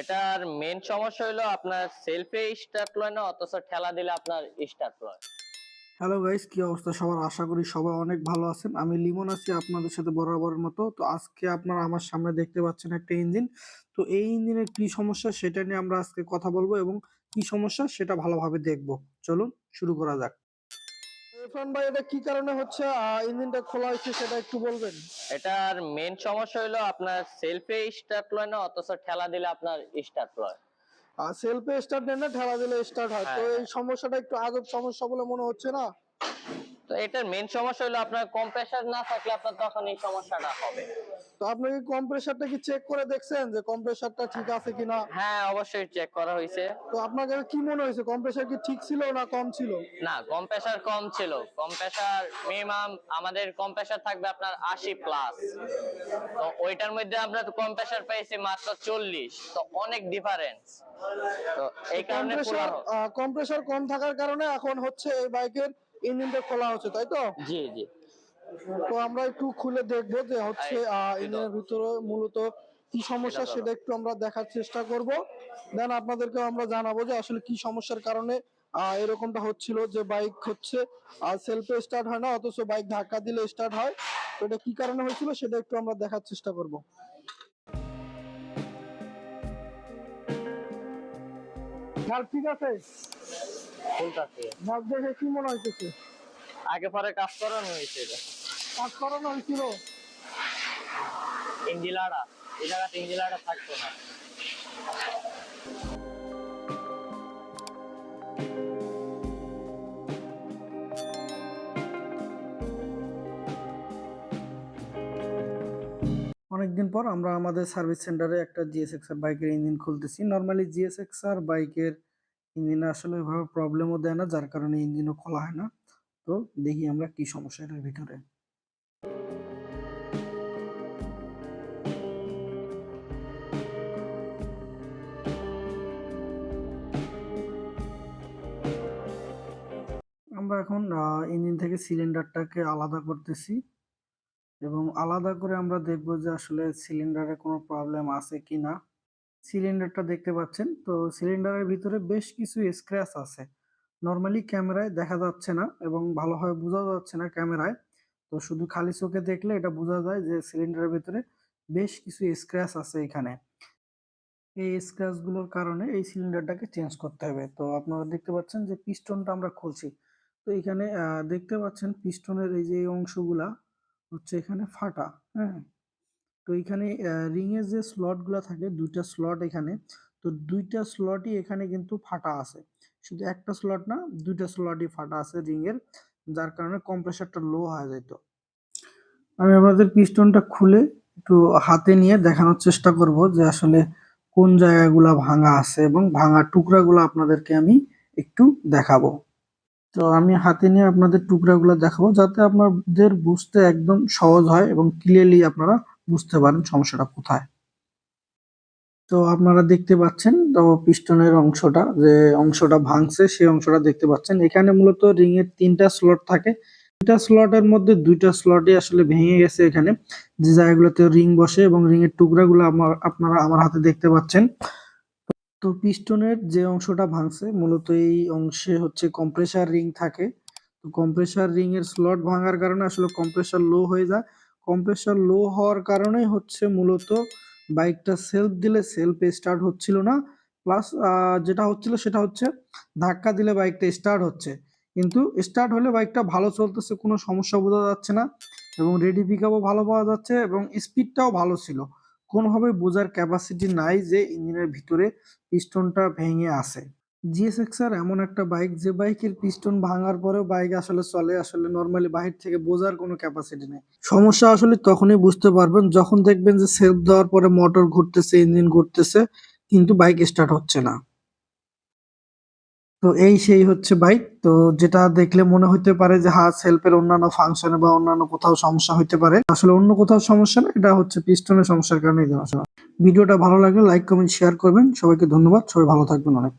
এটার মেন সমস্যা হলো আপনার সেলফে স্টার্ট লয় না, অথচ ঠেলা দিলে আপনার স্টার্ট লয়। হ্যালো গাইস কি অবস্থা? সবার আশা করি সবাই অনেক ভালো আছেন। আমি লিমন আছি আপনাদের সাথে বরাবরের মতো। তো আজকে আপনারা আমার সামনে দেখতে পাচ্ছেন একটা ইঞ্জিন তো এই ইঞ্জিনের কি সমস্যা সেটা নিয়ে আমরা আজকে কথা বলব এবং কি সমস্যা সেটা ভালোভাবে দেখব। চলুন, শুরু করা যাক। ইরফান ভাই এটা কি কারণে হচ্ছে ইঞ্জিনটা খোলা হয়েছে সেটা একটু বলবেন? এটার মেন সমস্যা হলো আপনার সেলফে স্টার্ট লয় না অথচ ঠেলা দিলে আপনার স্টার্ট লয়। আর সেলফে স্টার্ট নেন না ঠেলা দিলে স্টার্ট হয়। তো হ্যাঁ, এই সমস্যাটা একটু আজব সমস্যা বলে মনে হচ্ছে না? তো এটার মেন সমস্যা হলো আপনার কম্প্রেসার না থাকলে আপনার তখন এই সমস্যাটা হবে। তো আপনি কি কম্প্রেসারটা কি চেক করে দেখছেন যে কম্প্রেসারটা ঠিক আছে কিনা? হ্যাঁ অবশ্যই চেক করা হয়েছে। তো আপনার কাছে কি মনে হয়েছে কম্প্রেসার কি ঠিক ছিল না কম ছিল? না কম্প্রেসার কম ছিল। কম্প্রেসার মিনিমাম আমাদের কম্প্রেসার থাকবে আপনার আশি প্লাস তো ওইটার মধ্যে আমরা তো কম্প্রেসার পেয়েছি মাত্র চল্লিশ। তো অনেক ডিফারেন্স তো এই কারণে কম্প্রেসার কম্প্রেসার কম থাকার কারণে এখন হচ্ছে এই বাইকের ইঞ্জিনটা খোলা হচ্ছে তাই তো? জি জি। তো আমরা একটু খুলে দেখব যে হচ্ছে ইঞ্জিনের ভিতরে মূলত কি সমস্যা সেটা একটু আমরা দেখার চেষ্টা করব। দেন আপনাদেরকে আমরা জানাব যে আসলে কি সমস্যার কারণে এরকমটা হচ্ছিল যে বাইক হচ্ছে সেলফে স্টার্ট হয় না অথচ বাইক ধাক্কা দিলে স্টার্ট হয়। তো এটা কি কারণে হয়েছিল সেটা একটু আমরা দেখার চেষ্টা করব। ঠিক আছে? কি মনে হইতেছে? আগে পরে কাজ করানো হয়েছে এটা। কাজ করানো হয়েছিল। ইঞ্জিলাটা এই জায়গাতে ইঞ্জিলাটা থাকতো না। অনেকদিন পর আমরা আমাদের সার্ভিস সেন্টারে একটা জিএসএক্স আর বাইকের ইঞ্জিন খুলতেছি। নর্মালি জিএসএক্স আর বাইকের ইঞ্জিন আসলে ওইভাবে প্রবলেমও দেয় না যার কারণে ইঞ্জিনও খোলা হয় না। তো দেখি আমরা কি সমস্যা এটার ভিতরে। আমরা এখন ইঞ্জিন থেকে সিলিন্ডারটাকে আলাদা করতেছি এবং আলাদা করে আমরা দেখব যে আসলে সিলিন্ডারে কোনো প্রবলেম আছে কি না সিলিন্ডারটা দেখতে পাচ্ছেন, তো সিলিন্ডারের ভিতরে বেশ কিছু স্ক্র্যাচ আছে। নর্মালি ক্যামেরায় দেখা যাচ্ছে না এবং ভালোভাবে বোঝা যাচ্ছে না ক্যামেরায়। তো শুধু খালি চোখে দেখলে এটা বোঝা যায় যে সিলিন্ডারের ভিতরে বেশ কিছু স্ক্র্যাচ আছে এখানে। এই স্ক্র্যাচগুলোর কারণে এই সিলিন্ডারটাকে চেঞ্জ করতে হবে। তো আপনারা দেখতে পাচ্ছেন যে পিস্টনটা আমরা খুলছি। তো এখানে দেখতে পাচ্ছেন পিস্টনের এই যে অংশগুলা হচ্ছে এখানে ফাটা হ্যাঁ? তো এখানে রিংয়ের যে স্লটগুলা থাকে, দুইটা স্লট এখানে, তো দুইটা স্লটই এখানে কিন্তু ফাটা আছে। শুধু একটা স্লট না, দুইটা স্লটই ফাটা আছে রিং এর। যার কারণে কম্প্রেসারটা লো হয়ে যেত আমি আমাদের পিস্টনটা খুলে একটু হাতে নিয়ে দেখানোর চেষ্টা করব যে আসলে কোন জায়গাগুলা ভাঙা আছে এবং ভাঙা টুকরাগুলো আপনাদেরকে আমি একটু দেখাবো। তো আমি হাতে নিয়ে আপনাদের টুকরাগুলো দেখাবো যাতে আপনাদের বুঝতে একদম সহজ হয় এবং ক্লিয়ারলি আপনারা বুঝতে পারেন সমস্যাটা কোথায়। তো আপনারা দেখতে পাচ্ছেন তো পিস্টনের অংশটা, যে অংশটা ভাঙছে, সেই অংশটা দেখতে পাচ্ছেন। এখানে মূলত রিং এর তিনটা স্লট থাকে। তিনটা স্লটের মধ্যে দুইটা স্লটই আসলে ভেঙে গেছে এখানে, যে জায়গাগুলোতে রিং বসে এবং রিং এর টুকরাগুলো আমার, আপনারা আমার হাতে দেখতে পাচ্ছেন। তো পিস্টনের যে অংশটা ভাঙছে, মূলত এই অংশে হচ্ছে কম্প্রেসার রিং থাকে। তো কম্প্রেসার রিং এর স্লট ভাঙার কারণে আসলে কম্প্রেসার লো হয়ে যায়। কম্প্রেসার লো হওয়ার কারণেই হচ্ছে মূলত বাইকটা সেলফ দিলে সেলফ স্টার্ট হচ্ছিল না। প্লাস যেটা হচ্ছিল সেটা হচ্ছে ধাক্কা দিলে বাইকটা স্টার্ট হচ্ছে। কিন্তু স্টার্ট হলে বাইকটা ভালো চলতেছে, কোনো সমস্যা বোঝা যাচ্ছে না এবং রেডি পিকআপও ভালো পাওয়া যাচ্ছে এবং স্পিডটাও ভালো ছিল। কোনোভাবে বোঝার ক্যাপাসিটি নাই যে ইঞ্জিনের ভিতরে পিস্টনটা ভেঙে আছে। আর এমন একটা বাইক যে বাইকের পিস্টন ভাঙার পরেও বাইক আসলে চলে, আসলে নর্মালি বাহির থেকে বোঝার কোনো ক্যাপাসিটি নেই। সমস্যা আসলে তখনই বুঝতে পারবেন যখন দেখবেন যে সেলফ দেওয়ার পরে মোটর ঘুরতেছে ইঞ্জিন ঘুরতেছে, কিন্তু বাইক স্টার্ট হচ্ছে না। তো এই সেই হচ্ছে বাইক তো যেটা দেখলে মনে হতে পারে যে হ্যাঁ সেলফের অন্যান্য ফাংশনে বা অন্যান্য কোথাও সমস্যা হতে পারে। আসলে অন্য কোথাও সমস্যা না, এটা হচ্ছে পিস্টনের সমস্যার কারণে ভিডিওটা ভালো লাগলে লাইক কমেন্ট শেয়ার করবেন। সবাইকে ধন্যবাদ। সবাই ভালো থাকবেন অনেক।